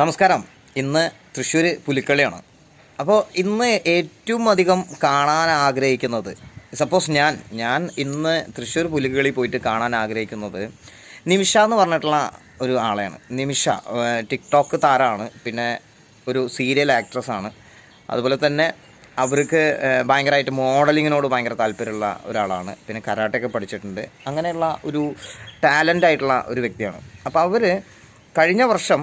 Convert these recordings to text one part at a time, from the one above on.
നമസ്കാരം. ഇന്ന് തൃശ്ശൂർ പുലിക്കളിയാണ്. അപ്പോൾ ഇന്ന് ഏറ്റവും അധികം കാണാൻ ആഗ്രഹിക്കുന്നത് സപ്പോസ് ഞാൻ ഞാൻ ഇന്ന് തൃശ്ശൂർ പുലിക്കളി പോയിട്ട് കാണാൻ ആഗ്രഹിക്കുന്നത് നിമിഷ എന്ന് പറഞ്ഞിട്ടുള്ള ഒരു ആളെയാണ്. നിമിഷ ടിക്ടോക്ക് താരമാണ് പിന്നെ ഒരു സീരിയൽ ആക്ട്രസ് ആണ്. അതുപോലെ തന്നെ അവർക്ക് ഭയങ്കരമായിട്ട് മോഡലിങ്ങിനോട് ഭയങ്കര താല്പര്യമുള്ള ഒരാളാണ്. പിന്നെ കരാട്ടയൊക്കെ പഠിച്ചിട്ടുണ്ട്. അങ്ങനെയുള്ള ഒരു ടാലന്റ് ആയിട്ടുള്ള ഒരു വ്യക്തിയാണ്. അപ്പോൾ അവർ കഴിഞ്ഞ വർഷം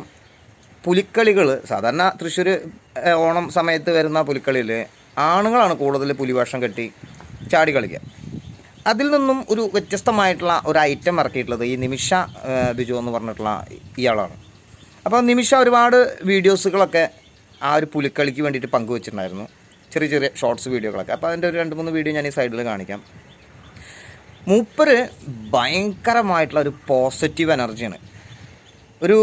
പുലിക്കളികൾ സാധാരണ തൃശ്ശൂർ ഓണം സമയത്ത് വരുന്ന പുലിക്കളിയിൽ ആണുങ്ങളാണ് കൂടുതൽ പുലിവേഷം കെട്ടി ചാടി കളിക്കുക അതിൽ നിന്നും ഒരു വ്യത്യസ്തമായിട്ടുള്ള ഒരു ഐറ്റം ഇറക്കിയിട്ടുള്ളത് ഈ നിമിഷ ബിജു എന്ന് പറഞ്ഞിട്ടുള്ള ഇയാളാണ്. അപ്പോൾ നിമിഷ ഒരുപാട് വീഡിയോസുകളൊക്കെ ആ ഒരു പുലിക്കളിക്ക് വേണ്ടിയിട്ട് പങ്കുവച്ചിട്ടുണ്ടായിരുന്നു. ചെറിയ ചെറിയ ഷോർട്സ് വീഡിയോകളൊക്കെ. അപ്പോൾ അതിന്റെ ഒരു രണ്ട് മൂന്ന് വീഡിയോ ഞാൻ ഈ സൈഡിൽ കാണിക്കാം. മൂപ്പര് ഭയങ്കരമായിട്ടുള്ള ഒരു പോസിറ്റീവ് എനർജിയാണ് ഒരു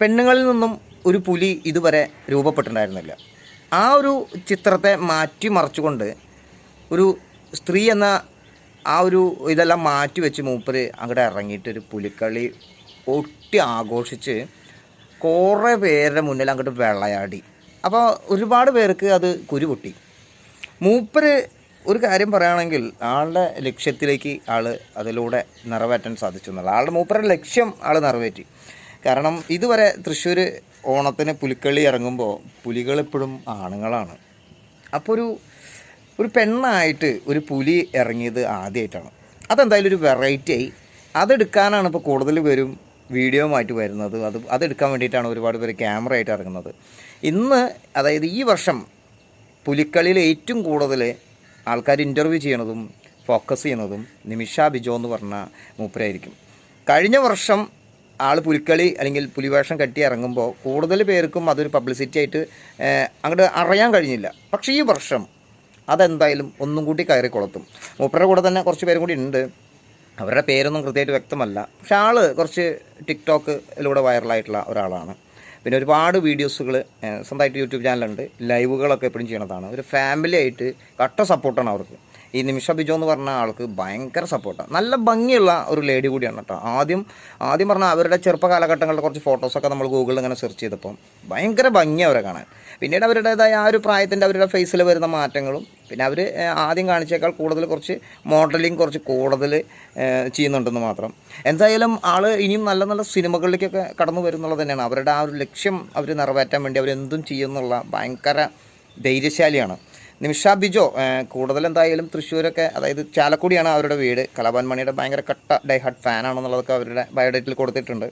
പെണ്ണുങ്ങളിൽ നിന്നും ഒരു പുലി ഇതുവരെ രൂപപ്പെട്ടിട്ടുണ്ടായിരുന്നില്ല. ആ ഒരു ചിത്രത്തെ മാറ്റിമറിച്ചുകൊണ്ട് ഒരു സ്ത്രീ എന്ന ആ ഒരു ഇതെല്ലാം മാറ്റി വെച്ച് മൂപ്പര് അങ്ങോട്ട് ഇറങ്ങിയിട്ട് ഒരു പുലിക്കളി ഒട്ടി ആഘോഷിച്ച് കുറേ പേരുടെ മുന്നിൽ അങ്ങോട്ട് വെള്ളയാടി അപ്പോൾ ഒരുപാട് പേർക്ക് അത് കുരുപൊട്ടി. മൂപ്പര് ഒരു കാര്യം പറയുകയാണെങ്കിൽ ആളുടെ ലക്ഷ്യത്തിലേക്ക് ആൾ അതിലൂടെ നിറവേറ്റാൻ സാധിച്ചു എന്നുള്ള ആളുടെ മൂപ്പരുടെ ലക്ഷ്യം ആൾ നിറവേറ്റി. കാരണം ഇതുവരെ തൃശ്ശൂർ ഓണത്തിന് പുലിക്കളി ഇറങ്ങുമ്പോൾ പുലികൾ എപ്പോഴും ആണുങ്ങളാണ്. അപ്പോൾ ഒരു ഒരു പെണ്ണായിട്ട് ഒരു പുലി ഇറങ്ങിയത് ആദ്യമായിട്ടാണ്. അതെന്തായാലും ഒരു വെറൈറ്റി ആയി. അതെടുക്കാനാണ് ഇപ്പോൾ കൂടുതൽ പേരും വീഡിയോ ആയിട്ട് വരുന്നത്. അത് അതെടുക്കാൻ വേണ്ടിയിട്ടാണ് ഒരുപാട് പേര് ക്യാമറ ആയിട്ട് ഇറങ്ങുന്നത്. ഇന്ന് അതായത് ഈ വർഷം പുലിക്കളിയിൽ ഏറ്റവും കൂടുതൽ ആൾക്കാർ ഇന്റർവ്യൂ ചെയ്യണതും ഫോക്കസ് ചെയ്യുന്നതും നിമിഷ ബിജോ എന്ന് പറഞ്ഞ മൂപ്പരായിരിക്കും. കഴിഞ്ഞ വർഷം ആൾ പുലിക്കളി അല്ലെങ്കിൽ പുലിവേഷം കെട്ടി ഇറങ്ങുമ്പോൾ കൂടുതൽ പേർക്കും അതൊരു പബ്ലിസിറ്റി ആയിട്ട് അങ്ങോട്ട് അറിയാൻ കഴിഞ്ഞില്ല. പക്ഷേ ഈ വർഷം അതെന്തായാലും ഒന്നും കൂടി കയറി കൊളുത്തും. മൂപ്പരുടെ കൂടെ തന്നെ കുറച്ച് പേരും കൂടി ഉണ്ട് അവരുടെ പേരൊന്നും കൃത്യമായിട്ട് വ്യക്തമല്ല. പക്ഷെ ആൾ കുറച്ച് ടിക്ടോക്കിലൂടെ വൈറലായിട്ടുള്ള ഒരാളാണ്. പിന്നെ ഒരുപാട് വീഡിയോസുകൾ സ്വന്തമായിട്ട് യൂട്യൂബ് ചാനലുണ്ട്. ലൈവുകളൊക്കെ എപ്പോഴും ചെയ്യണതാണ്. ഒരു ഫാമിലി ആയിട്ട് കട്ട സപ്പോർട്ടാണ് അവർക്ക്. ഈ നിമിഷ ബിജോ എന്ന് പറഞ്ഞ ആൾക്ക് ഭയങ്കര സപ്പോർട്ടാണ് നല്ല ഭംഗിയുള്ള ഒരു ലേഡി കൂടിയാണ് കേട്ടോ ആദ്യം ആദ്യം പറഞ്ഞാൽ അവരുടെ ചെറുപ്പ കാലഘട്ടങ്ങളുടെ കുറച്ച് ഫോട്ടോസൊക്കെ നമ്മൾ ഗൂഗിളിൽ ഇങ്ങനെ സെർച്ച് ചെയ്തപ്പം ഭയങ്കര ഭംഗി അവരെ കാണാൻ. പിന്നീട് അവരുടേതായ ആ ഒരു പ്രായത്തിന്റെ അവരുടെ ഫേസിൽ വരുന്ന മാറ്റങ്ങളും പിന്നെ അവർ ആദ്യം കാണിച്ചേക്കാൾ കൂടുതൽ കുറച്ച് മോഡലിംഗ് കുറച്ച് കൂടുതൽ ചെയ്യുന്നുണ്ടെന്ന് മാത്രം. എന്തായാലും ആൾ ഇനിയും നല്ല നല്ല സിനിമകളിലേക്കൊക്കെ കടന്നു വരുന്നുള്ളത് തന്നെയാണ്. അവരുടെ ആ ഒരു ലക്ഷ്യം അവർ നിറവേറ്റാൻ വേണ്ടി അവരെന്തും ചെയ്യുന്നുള്ള ഭയങ്കര ധൈര്യശാലിയാണ്. നിമിഷ ബിജോ കൂടുതൽ എന്തായാലും തൃശ്ശൂരൊക്കെ അതായത് ചാലക്കുടിയാണ് അവരുടെ വീട്. കലാഭവൻ മണിയുടെ ഭയങ്കര കട്ട ഡൈ ഹാർട്ട് ഫാനാണെന്നുള്ളതൊക്കെ അവരുടെ ബയോഡേറ്റിൽ കൊടുത്തിട്ടുണ്ട്.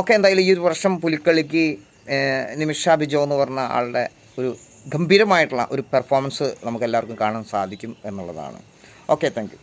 ഒക്കെ എന്തായാലും ഈ ഒരു വർഷം പുലിക്കളിക്ക് നിമിഷ ബിജോ എന്ന് പറഞ്ഞ ആളുടെ ഒരു ഗംഭീരമായിട്ടുള്ള ഒരു പെർഫോമൻസ് നമുക്ക് എല്ലാവർക്കും കാണാൻ സാധിക്കും എന്നുള്ളതാണ്. Okay thank